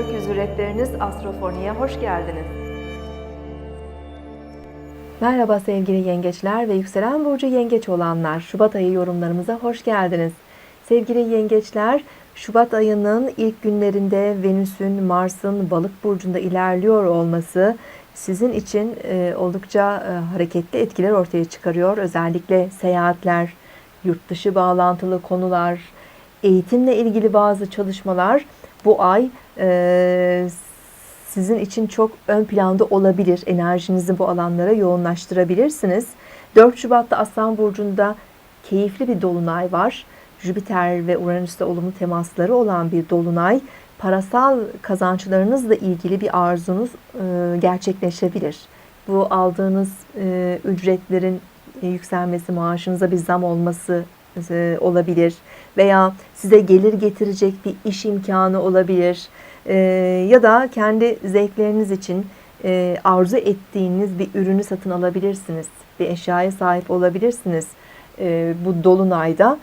Rehberiniz Astrofoni'ye hoş geldiniz. Merhaba sevgili yengeçler ve yükselen burcu yengeç olanlar. Şubat ayı yorumlarımıza hoş geldiniz. Sevgili yengeçler, Şubat ayının ilk günlerinde Venüs'ün Mars'ın balık burcunda ilerliyor olması sizin için e, oldukça e, hareketli etkiler ortaya çıkarıyor. Özellikle seyahatler, yurt dışı bağlantılı konular, eğitimle ilgili bazı çalışmalar bu ay e, sizin için çok ön planda olabilir. Enerjinizi bu alanlara yoğunlaştırabilirsiniz. 4 Şubat'ta Aslan Burcu'nda keyifli bir dolunay var. Jüpiter ve Uranüs'te olumlu temasları olan bir dolunay. Parasal kazançlarınızla ilgili bir arzunuz e, gerçekleşebilir. Bu aldığınız e, ücretlerin e, yükselmesi, maaşınıza bir zam olması e, olabilir veya size gelir getirecek bir iş imkanı olabilir e, ya da kendi zevkleriniz için e, arzu ettiğiniz bir ürünü satın alabilirsiniz, bir eşyaya sahip olabilirsiniz bu dolunayda.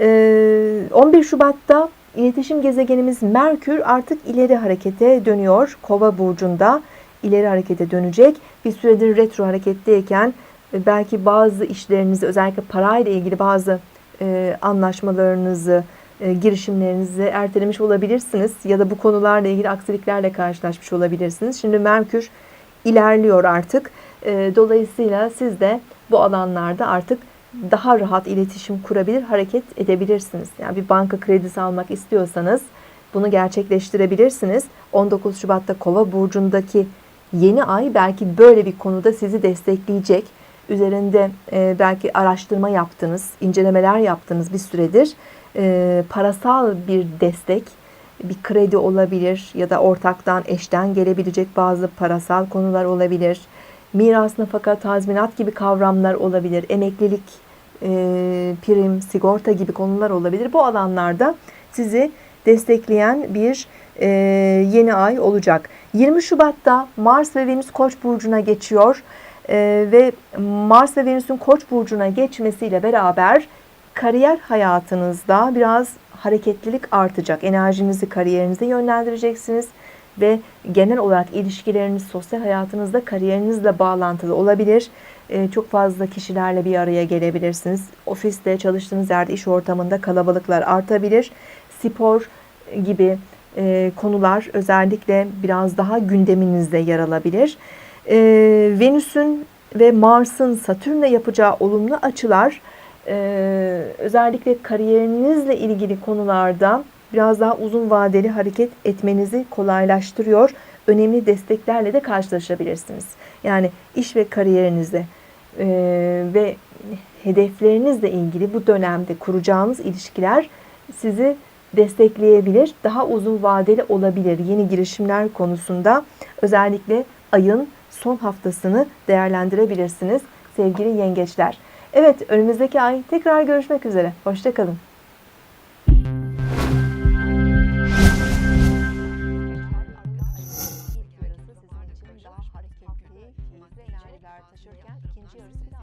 11 Şubat'ta iletişim gezegenimiz Merkür artık ileri harekete dönüyor. Kova burcunda ileri harekete dönecek. Bir süredir retro hareketteyken belki bazı işlerinizi özellikle parayla ilgili bazı e, anlaşmalarınızı, e, girişimlerinizi ertelemiş olabilirsiniz ya da bu konularla ilgili aksiliklerle karşılaşmış olabilirsiniz. Şimdi Merkür ilerliyor artık. E, dolayısıyla siz de bu alanlarda artık daha rahat iletişim kurabilir, hareket edebilirsiniz. Yani bir banka kredisi almak istiyorsanız bunu gerçekleştirebilirsiniz. 19 Şubat'ta Kova burcundaki yeni ay belki böyle bir konuda sizi destekleyecek üzerinde e, belki araştırma yaptınız, incelemeler yaptınız bir süredir. E, parasal bir destek, bir kredi olabilir ya da ortaktan, eşten gelebilecek bazı parasal konular olabilir. Miras, nafaka, tazminat gibi kavramlar olabilir. Emeklilik, e, prim, sigorta gibi konular olabilir. Bu alanlarda sizi destekleyen bir e, yeni ay olacak. 20 Şubat'ta Mars ve Venüs Koç burcuna geçiyor. Ee, ve Mars ve Venüs'ün Koç burcuna geçmesiyle beraber kariyer hayatınızda biraz hareketlilik artacak. Enerjinizi kariyerinize yönlendireceksiniz ve genel olarak ilişkileriniz sosyal hayatınızda kariyerinizle bağlantılı olabilir. Ee, çok fazla kişilerle bir araya gelebilirsiniz. Ofiste, çalıştığınız yerde, iş ortamında kalabalıklar artabilir. Spor gibi e, konular özellikle biraz daha gündeminizde yer alabilir. E, Venüs'ün ve Mars'ın Satürn'le yapacağı olumlu açılar e, özellikle kariyerinizle ilgili konularda biraz daha uzun vadeli hareket etmenizi kolaylaştırıyor. Önemli desteklerle de karşılaşabilirsiniz. Yani iş ve kariyerinizde e, ve hedeflerinizle ilgili bu dönemde kuracağınız ilişkiler sizi destekleyebilir. Daha uzun vadeli olabilir. Yeni girişimler konusunda özellikle ayın son haftasını değerlendirebilirsiniz sevgili yengeçler. Evet önümüzdeki ay tekrar görüşmek üzere. Hoşçakalın.